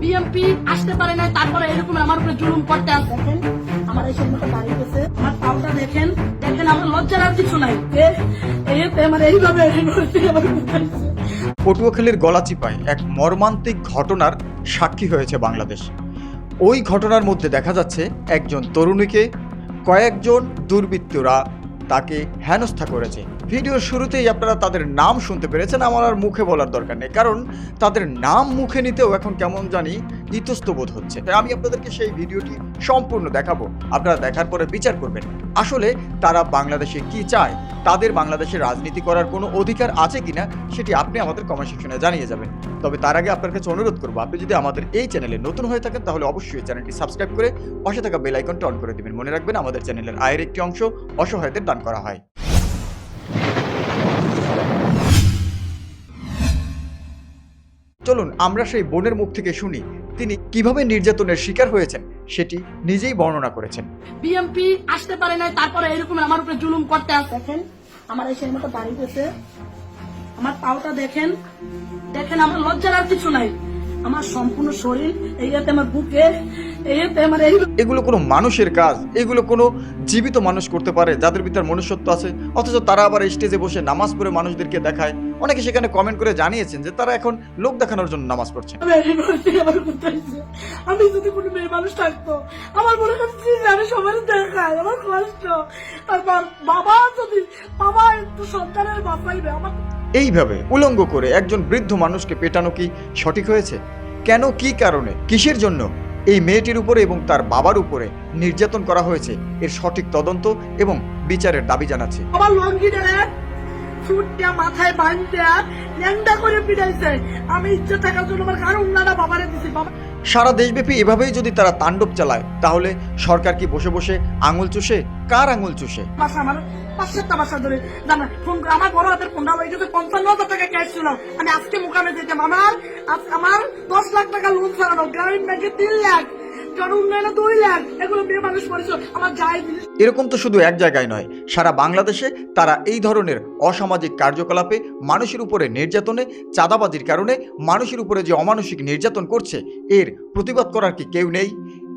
BMP আসতে পারে না তারপরে এরকম আমার উপরে জুলুম করতে দেখেন, আমার এই মতো দাঁড়িয়ে গেছে। আমার পাউটা দেখেন দেখেন, আমার লজ্জার আর কিছু নাই। এইভাবে এইভাবে আমার কুপাইছে। পটুয়াখালীর গলাচিপায় এক মর্মান্তিক ঘটনার সাক্ষী হয়েছে বাংলাদেশ। ওই ঘটনার মধ্যে দেখা যাচ্ছে, একজন তরুণীকে কয়েকজন দুর্বৃত্তরা তাকে হেনস্থা করেছে। ভিডিওর শুরুতেই আপনারা তাদের নাম শুনতে পেরেছেন, আমার আর মুখে বলার দরকার নেই। কারণ তাদের নাম মুখে নিতেও এখন কেমন জানি ইতস্ত বোধ হচ্ছে। তাই আমি আপনাদেরকে সেই ভিডিওটি সম্পূর্ণ দেখাবো। আপনারা দেখার পরে বিচার করবেন, আসলে তারা বাংলাদেশে কি চায়, তাদের বাংলাদেশে রাজনীতি করার কোনো অধিকার আছে কিনা, সেটি আপনি আমাদের কমেন্ট সেকশনে জানিয়ে যাবেন। তবে তার আগে আপনার কাছে অনুরোধ করব, আপনি যদি আমাদের এই চ্যানেলে নতুন হয়ে থাকেন, তাহলে অবশ্যই চ্যানেলটি সাবস্ক্রাইব করে পাশে থাকা বেল আইকনটা অন করে দিবেন। মনে রাখবেন, আমাদের চ্যানেলের আয়ের একটি অংশ অসহায়দের দান করা হয়। চলুন আমরা সেই বোনের মুখ থেকে শুনি তিনি কীভাবে নির্যাতনের শিকার হয়েছেন সেটি নিজেই বর্ণনা করেছেন। বিএমপি আসতে পারে নাই তারপরে এরকম আমার উপরে জুলুম করতে দেখেন আমার এই সেই মতো বাড়ি গেছে আমার পাওটা দেখেন। দেখেন আমার লজ্জার আর কিছু নাই। আমার সম্পূর্ণ শরীর এইতে আমার বুকে এইতে আমার এই এগুলো কোনো মানুষের কাজ এগুলো কোনো জীবিত মানুষ করতে পারে যাদের ভিতর মনুষ্যত্ব আছে। অথচ তারা আবার স্টেজে বসে নামাজ পড়ে মানুষদেরকে দেখায়। অনেকে সেখানে কমেন্ট করে জানিয়েছেন যে তারা এখন লোক দেখানোর জন্য নামাজ পড়ছে। আমি যদি কোনো মেয়ে মানুষ থাকতো আমার মনে যে আমি সবার দেখাই আমার কষ্ট। আর বাবা যদি বাবা একটু সন্তানের আমার এইভাবে উলঙ্গ করে একজন বৃদ্ধ মানুষকে পেটানো কি সঠিক হয়েছে? কেন, কি কারণে, কিসের জন্য? এই মেয়েটির উপরে এবং তার বাবার উপরে নির্যাতন করা হয়েছে, এর সঠিক তদন্ত এবং বিচারের দাবি জানাচ্ছে। মাথায় করে আমি থাকার জন্য আমার কারণ বাবারে দিছি। বাবা সারা দেশব্যাপী এভাবেই যদি তারা তাণ্ডব চালায়, তাহলে সরকার কি বসে বসে আঙুল চুষে? কার আঙুল চুষে? পঞ্চান্ন হাজার টাকা ছিল, আমি আজকে মুকামে যেতাম। আমার আমার দশ লাখ টাকা লোন ছাড়ানো গ্রামীণ ব্যাংকে তিন লাখ। এরকম তো শুধু এক জায়গায় নয়, সারা বাংলাদেশে তারা এই ধরনের অসামাজিক কার্যকলাপে মানুষের উপরে নির্যাতনে, চাঁদাবাজির কারণে মানুষের উপরে যে অমানসিক নির্যাতন করছে, এর প্রতিবাদ করার কি কেউ নেই?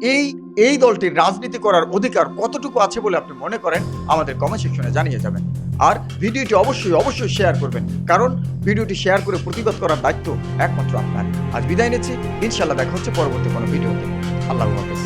এই এই দলটির রাজনীতি করার অধিকার কতটুকু আছে বলে আপনি মনে করেন, আমাদের কমেন্ট সেকশনে জানিয়ে যাবেন। আর ভিডিওটি অবশ্যই অবশ্যই শেয়ার করবেন, কারণ ভিডিওটি শেয়ার করে প্রতিবাদ করার দায়িত্ব একমাত্র আপনার আজ বিদায় নিচ্ছি ইনশাল্লাহ দেখা হচ্ছে পরবর্তী কোনো ভিডিওতে। আল্লাহ হাফেজ।